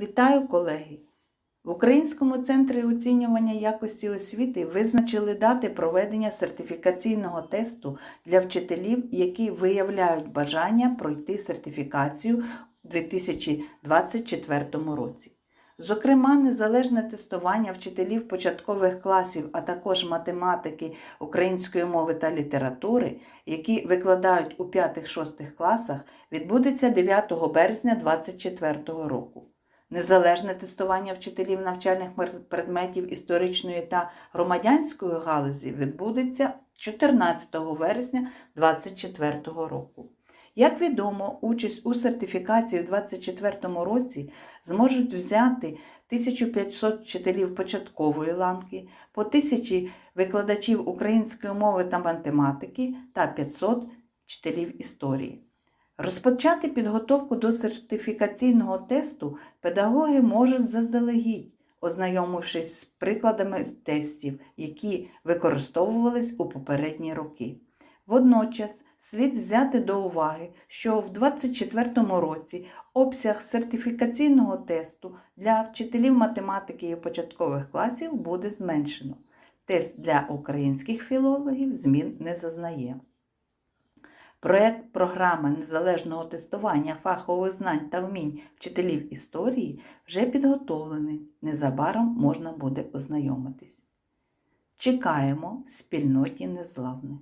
Вітаю, колеги! В Українському центрі оцінювання якості освіти визначили дати проведення сертифікаційного тесту для вчителів, які виявляють бажання пройти сертифікацію у 2024 році. Зокрема, незалежне тестування вчителів початкових класів, а також математики, української мови та літератури, які викладають у 5-6 класах, відбудеться 9 березня 2024 року. Незалежне тестування вчителів навчальних предметів історичної та громадянської галузі відбудеться 14 вересня 2024 року. Як відомо, участь у сертифікації в 2024 році зможуть взяти 1500 вчителів початкової ланки, по 1000 викладачів української мови та математики та 500 вчителів історії. Розпочати підготовку до сертифікаційного тесту педагоги можуть заздалегідь, ознайомившись з прикладами тестів, які використовувались у попередні роки. Водночас слід взяти до уваги, що в 2024 році обсяг сертифікаційного тесту для вчителів математики і початкових класів буде зменшено. Тест для українських філологів змін не зазнає. Проект програми незалежного тестування фахових знань та вмінь вчителів історії вже підготовлений. Незабаром можна буде ознайомитись. Чекаємо в спільноті незламних.